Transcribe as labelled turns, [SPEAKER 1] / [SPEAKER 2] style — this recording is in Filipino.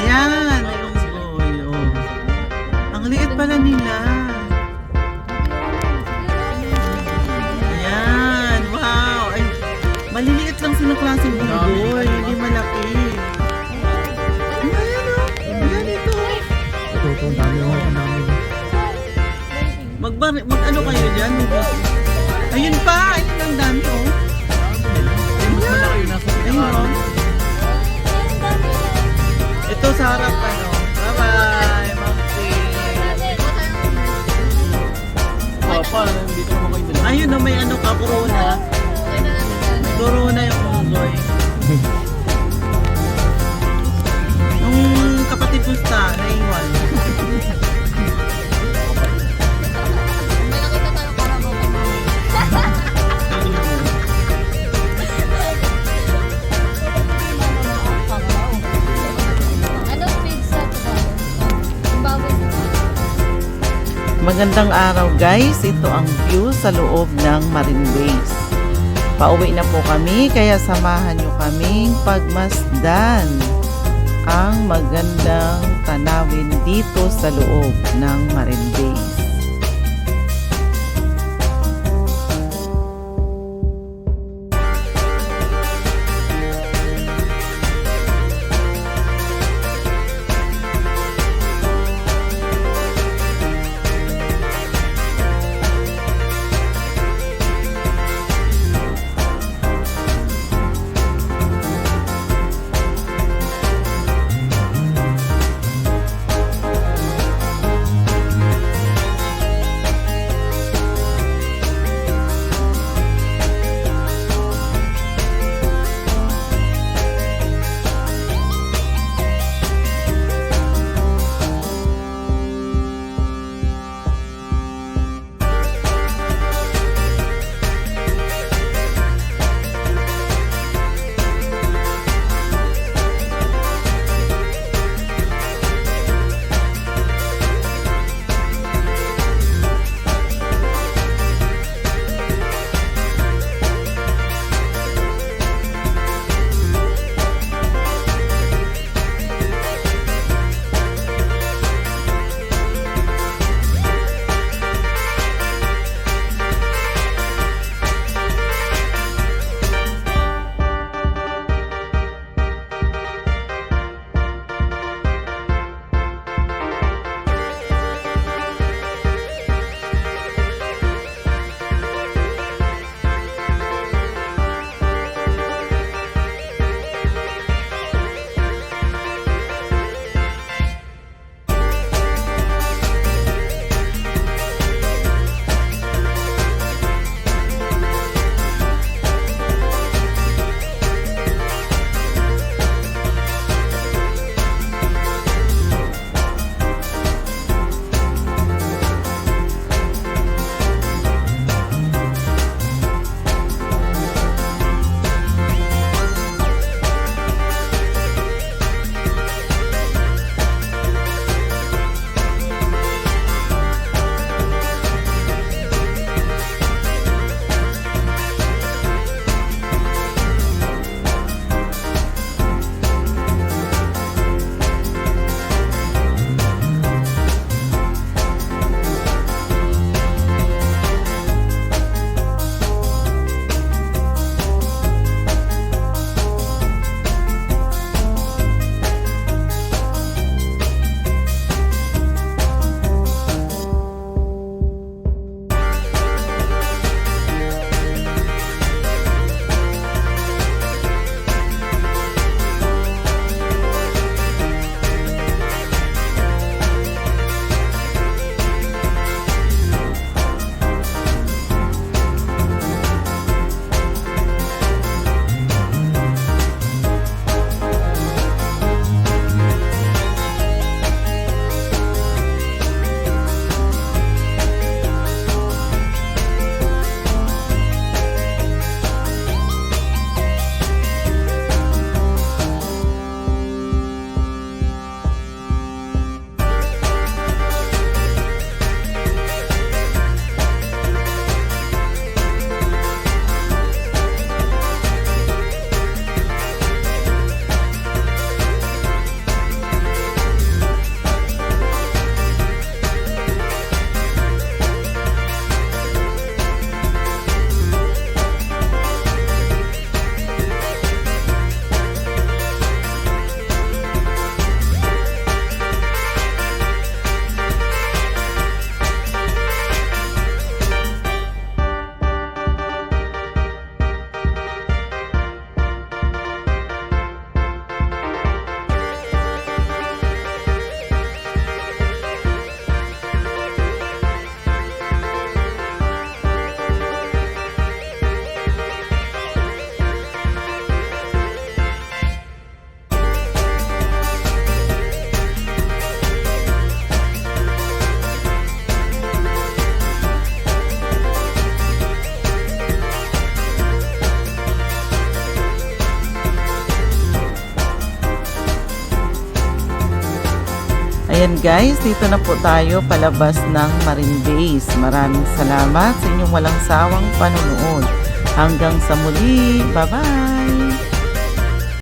[SPEAKER 1] Ayan, yung boy. Oh. Ang liit pala nila. Ayan, wow. Ay, maliliit lang sila klaseng bubo.
[SPEAKER 2] Papa, dito naman kayo dala.
[SPEAKER 1] Ayun oh, may ano ka, corona. Corona yung unggoy. Nung kapatid ko sa naiwan. Magandang araw guys, ito ang view sa loob ng Marine Base. Pauwi na po kami kaya samahan nyo kaming pagmasdan ang magandang tanawin dito sa loob ng Marine Base. Ayan guys, dito na po tayo palabas ng Marine Base. Maraming salamat sa inyong walang sawang panonood. Hanggang sa muli. Bye-bye!